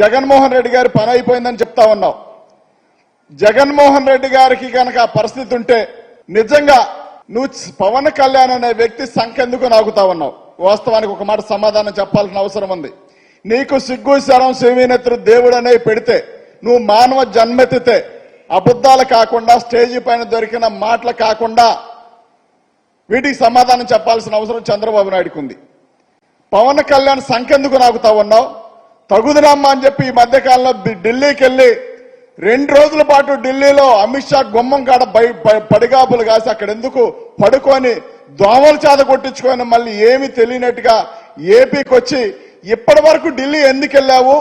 జగన్మోహన్ రెడ్డి గారి పని అయిపోయిందని చెప్తా ఉన్నావు జగన్మోహన్ రెడ్డి గారికి కనుక ఆ పరిస్థితి ఉంటే నిజంగా నువ్వు పవన్ కళ్యాణ్ అనే వ్యక్తి సంకెందుకు నాకుతా ఉన్నావు. వాస్తవానికి ఒక మాట సమాధానం చెప్పాల్సిన అవసరం ఉంది. నీకు సిగ్గు శరం శివీనెత్తురు దేవుడు అనే పెడితే నువ్వు మానవ జన్మెత్తితే అబద్ధాలు కాకుండా స్టేజీ పైన దొరికిన మాటలు కాకుండా వీటికి సమాధానం చెప్పాల్సిన అవసరం చంద్రబాబు నాయుడుకుంది పవన్ కళ్యాణ్ సంకెందుకు నాకుతా ఉన్నావు? తగుదనమ్మా అని చెప్పి ఈ మధ్యకాలంలో ఢిల్లీకి వెళ్ళి రెండు రోజుల పాటు ఢిల్లీలో అమిత్ షా గుమ్మం కాడ బై- పడిగాపులు కాసి అక్కడ ఎందుకు పడుకొని దోమల చేత కొట్టించుకొని మళ్ళీ ఏమి తెలియనట్టుగా ఏపీకి వచ్చి ఇప్పటి వరకు ఢిల్లీ ఎందుకు వెళ్ళావు?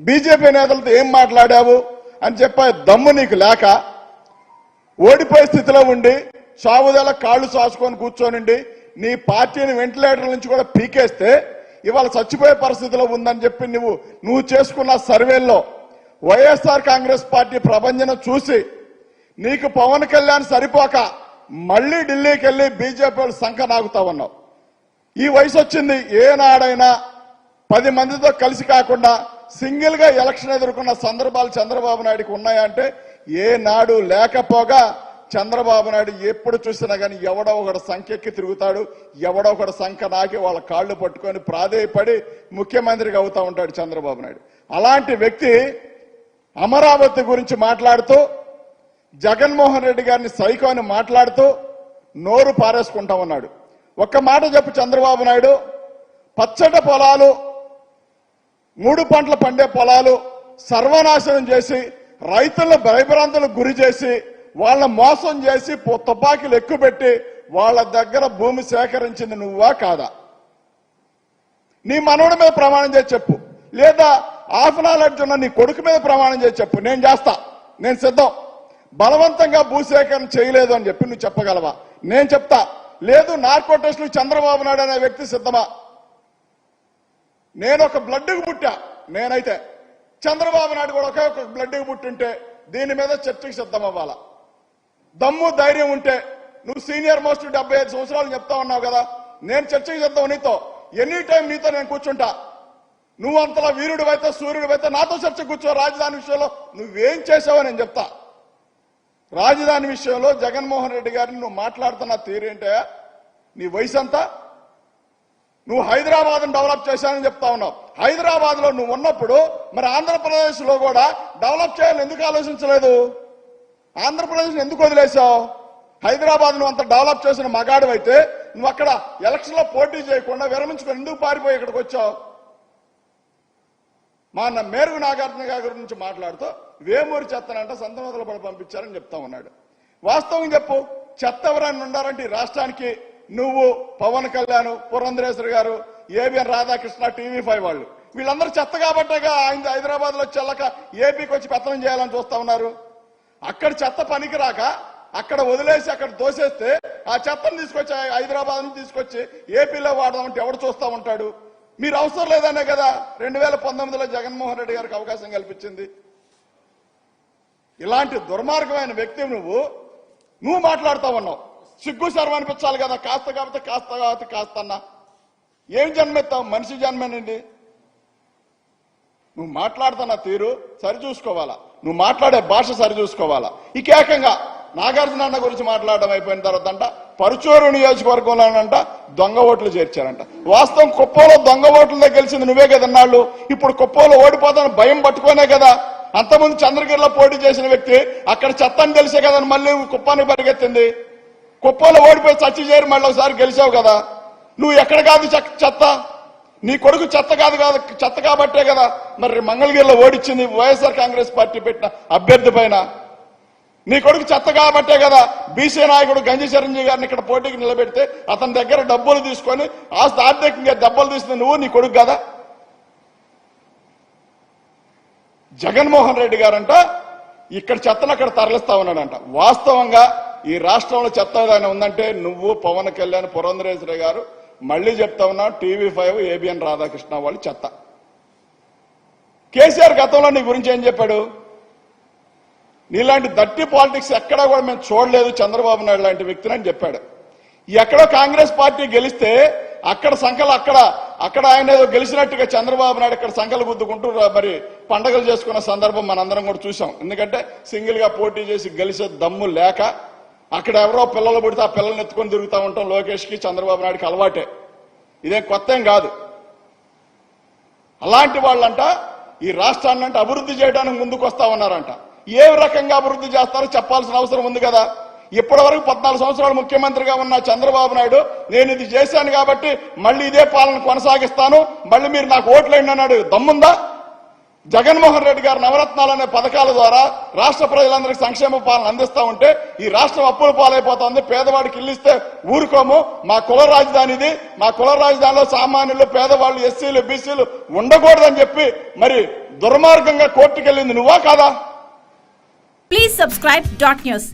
బీజేపీ నేతలతో ఏం మాట్లాడావు? అని చెప్పే దమ్ము నీకు లేక ఓడిపోయే స్థితిలో ఉండి సావుదల కాళ్ళు సాసుకొని కూర్చోనండి నీ పార్టీని వెంటిలేటర్ నుంచి కూడా పీకేస్తే ఇవాళ చచ్చిపోయే పరిస్థితిలో ఉందని చెప్పి నువ్వు నువ్వు చేసుకున్న సర్వేల్లో వైఎస్ఆర్ కాంగ్రెస్ పార్టీ ప్రభంజనం చూసి నీకు పవన్ కళ్యాణ్ సరిపోక మళ్ళీ ఢిల్లీకి వెళ్ళి బీజేపీ సంఖ నాగుతా ఉన్నావు. ఈ వయసు వచ్చింది ఏనాడైనా పది మందితో కలిసి కాకుండా సింగిల్గా ఎలక్షన్ ఎదుర్కొన్న సందర్భాలు చంద్రబాబు నాయుడుకి ఉన్నాయంటే ఏనాడు లేకపోగా చంద్రబాబు నాయుడు ఎప్పుడు చూసినా కానీ ఎవడో ఒకడు సంఖ్యకి తిరుగుతాడు ఎవడో ఒకడు సంఖ్య నాకి వాళ్ళ కాళ్ళు పట్టుకొని ప్రాధేయపడి ముఖ్యమంత్రిగా అవుతా ఉంటాడు చంద్రబాబు నాయుడు. అలాంటి వ్యక్తి అమరావతి గురించి మాట్లాడుతూ జగన్మోహన్ రెడ్డి గారిని సైకో అని మాట్లాడుతూ నోరు పారేసుకుంటా ఉన్నాడు. ఒక్క మాట చెప్పు చంద్రబాబు నాయుడు పచ్చట పొలాలు మూడు పంటలు పండే పొలాలు సర్వనాశనం చేసి రైతులను భయభ్రాంతులకు గురి చేసి వాళ్ళ మోసం చేసి తుపాకీలు ఎక్కుపెట్టి వాళ్ళ దగ్గర భూమి సేకరించింది నువ్వా కాదా? నీ మనవడి మీద ప్రమాణం చేసి చెప్పు. లేదా హాఫ్ నాలెడ్జ్ ఉన్న నీ కొడుకు మీద ప్రమాణం చేసి చెప్పు. నేను చేస్తా. నేను సిద్ధం. బలవంతంగా భూసేకరణ చేయలేదు అని చెప్పి నువ్వు చెప్పగలవా? నేను చెప్తా. లేదు నార్కో టెస్టులు చంద్రబాబు నాయుడు అనే వ్యక్తి సిద్ధమా? నేను ఒక బ్లడ్కి పుట్టా. నేనైతే. చంద్రబాబు నాయుడు కూడా ఒకే ఒక బ్లడ్కి పుట్టుంటే దీని మీద చర్చకు సిద్ధం అవ్వాలా దమ్ము ధైర్యం ఉంటే నువ్వు సీనియర్ మోస్ట్ డెబ్బై ఐదు సంవత్సరాలు చెప్తా ఉన్నావు కదా. నేను చర్చకి చెప్తావు నీతో. ఎనీ టైం నీతో నేను కూర్చుంటా. నువ్వు అంతలా వీరుడు అయితే సూర్యుడు అయితే నాతో చర్చ కూర్చో. రాజధాని విషయంలో నువ్వేం చేసావో నేను చెప్తా. రాజధాని విషయంలో జగన్మోహన్ రెడ్డి గారిని నువ్వు మాట్లాడుతున్న తీరేంటే నీ వయసు అంతా నువ్వు హైదరాబాద్ డెవలప్ చేశానని చెప్తా ఉన్నావు. హైదరాబాద్లో నువ్వు ఉన్నప్పుడు మరి ఆంధ్రప్రదేశ్లో కూడా డెవలప్ చేయాలని ఎందుకు ఆలోచించలేదు? ఆంధ్రప్రదేశ్ని ఎందుకు వదిలేశావు? హైదరాబాద్ నువ్వు అంత డెవలప్ చేసిన మగాడు అయితే నువ్వు అక్కడ ఎలక్షన్లో పోటీ చేయకుండా విరమించుకొని ఎందుకు పారిపోయి ఇక్కడికి వచ్చావు? మా అన్న మేరుగు నాగార్జున గారి గురించి మాట్లాడుతూ వేమూరి చెత్తనంట సంతమతలు పడి పంపించారని చెప్తా ఉన్నాడు. వాస్తవం చెప్పు చెత్త ఎవరైనా ఉండాలంటే ఈ రాష్ట్రానికి నువ్వు పవన్ కళ్యాణ్ పురంధరేశ్వరి గారు ఏబిఎన్ రాధాకృష్ణ టీవీ ఫైవ్ వాళ్ళు. వీళ్ళందరూ చెత్త కాబట్టేగా ఆయన హైదరాబాద్లో చెల్లక ఏపీకి వచ్చి పెత్తనం చేయాలని చూస్తా ఉన్నారు. అక్కడ చెత్త పనికిరాక అక్కడ వదిలేసి అక్కడ దోసేస్తే ఆ చెత్తను తీసుకొచ్చి హైదరాబాద్ నుంచి తీసుకొచ్చి ఏపీలో వాడదామంటే ఎవడు చూస్తా ఉంటాడు? మీరు అవసరం లేదనే కదా రెండు వేల పంతొమ్మిదిలో జగన్మోహన్ రెడ్డి గారికి అవకాశం కల్పించింది. ఇలాంటి దుర్మార్గమైన వ్యక్తి నువ్వు నువ్వు మాట్లాడుతా ఉన్నావు. సిగ్గు సర్వ అనిపించాలి కదా కాస్త కాబట్టి కాస్త కాబట్టి కాస్త అన్నా. ఏం జన్మెత్తావు? మనిషి జన్మనండి. నువ్వు మాట్లాడుతున్న తీరు సరి చూసుకోవాలా? నువ్వు మాట్లాడే భాష సరి చూసుకోవాలా? ఇక ఏకంగా నాగార్జున అన్న గురించి మాట్లాడడం అయిపోయిన తర్వాత అంట పరుచూరు నియోజకవర్గంలోనంట దొంగ ఓట్లు చేర్చారంట. వాస్తవం కుప్పంలో దొంగ ఓట్లతో గెలిచింది నువ్వే కదా నాళ్ళు ఇప్పుడు కుప్పంలో ఓడిపోతాను భయం పట్టుకోనే కదా. అంతకుముందు చంద్రగిరిలో పోటీ చేసిన వ్యక్తి అక్కడ చెత్తని తెలిసే కదా మళ్ళీ కుప్పానికి పరిగెత్తింది. కుప్పంలో ఓడిపోయి చచ్చి చేరి మళ్ళీ ఒకసారి గెలిచావు కదా. నువ్వు ఎక్కడ కాదు చెత్త. నీ కొడుకు చెత్త కాదు కాదు చెత్త కాబట్టే కదా మరి మంగళగిరిలో ఓడిచ్చింది వైఎస్ఆర్ కాంగ్రెస్ పార్టీ పెట్టిన అభ్యర్థి పైన. నీ కొడుకు చెత్త కాబట్టే కదా బీసీ నాయకుడు గంజి చిరంజీవి గారిని ఇక్కడ పోటీకి నిలబెడితే అతని దగ్గర డబ్బులు తీసుకొని ఆస్తి ఆర్థికంగా దెబ్బలు తీసిన నువ్వు నీ కొడుకు కదా. జగన్మోహన్ రెడ్డి గారంట ఇక్కడ చెత్తను అక్కడ తరలిస్తా ఉన్నాడంట. వాస్తవంగా ఈ రాష్ట్రంలో చెత్త ఏదైనా ఉందంటే నువ్వు పవన్ కళ్యాణ్ పురంధరేశ్వరి గారు మళ్ళీ చెప్తా ఉన్నా టీవీ ఫైవ్ ఏబిఎన్ రాధాకృష్ణ వాళ్ళు చెత్త. కేసీఆర్ గతంలో నీ గురించి ఏం చెప్పాడు? నీలాంటి దట్టి పాలిటిక్స్ ఎక్కడా కూడా మేము చూడలేదు చంద్రబాబు నాయుడు లాంటి వ్యక్తిని అని చెప్పాడు. ఎక్కడో కాంగ్రెస్ పార్టీ గెలిస్తే అక్కడ సంఖలు అక్కడ అక్కడ ఆయన ఏదో గెలిచినట్టుగా చంద్రబాబు నాయుడు ఇక్కడ సంఖలు గుద్దుకుంటూ మరి పండగలు చేసుకున్న సందర్భం మనందరం కూడా చూసాం. ఎందుకంటే సింగిల్గా పోటీ చేసి గెలిచే దమ్ము లేక అక్కడ ఎవరో పిల్లలు పుడితే ఆ పిల్లల్ని ఎత్తుకొని తిరుగుతూ ఉంటాం. లోకేష్కి చంద్రబాబు నాయుడుకి అలవాటే. ఇదేం కొత్త ఏం కాదు. అలాంటి వాళ్ళంట ఈ రాష్ట్రాన్ని అంటే అభివృద్ధి చేయడానికి ముందుకు వస్తా ఉన్నారంట. ఏ రకంగా అభివృద్ధి చేస్తారో చెప్పాల్సిన అవసరం ఉంది కదా. ఇప్పటి వరకు పద్నాలుగు సంవత్సరాలు ముఖ్యమంత్రిగా ఉన్న చంద్రబాబు నాయుడు నేను ఇది చేశాను కాబట్టి మళ్ళీ ఇదే పాలన కొనసాగిస్తాను. మళ్ళీ మీరు నాకు ఓట్లేండి అన్నాడు. దమ్ముందా? జగన్మోహన్ రెడ్డి గారు నవరత్నాలు అనే పథకాల ద్వారా రాష్ట్ర ప్రజలందరికీ సంక్షేమ పాలన అందిస్తా ఉంటే ఈ రాష్ట్రం అప్పుల పాలైపోతుంది. పేదవాడికి ఇల్లిస్తే ఊరుకోము. మా కుల రాజధానిది మా కుల రాజధానిలో సామాన్యులు పేదవాళ్ళు ఎస్సీలు బీసీలు ఉండకూడదని చెప్పి మరి దుర్మార్గంగా కోర్టుకెళ్ళింది నువ్వా కాదా? Please subscribe dot news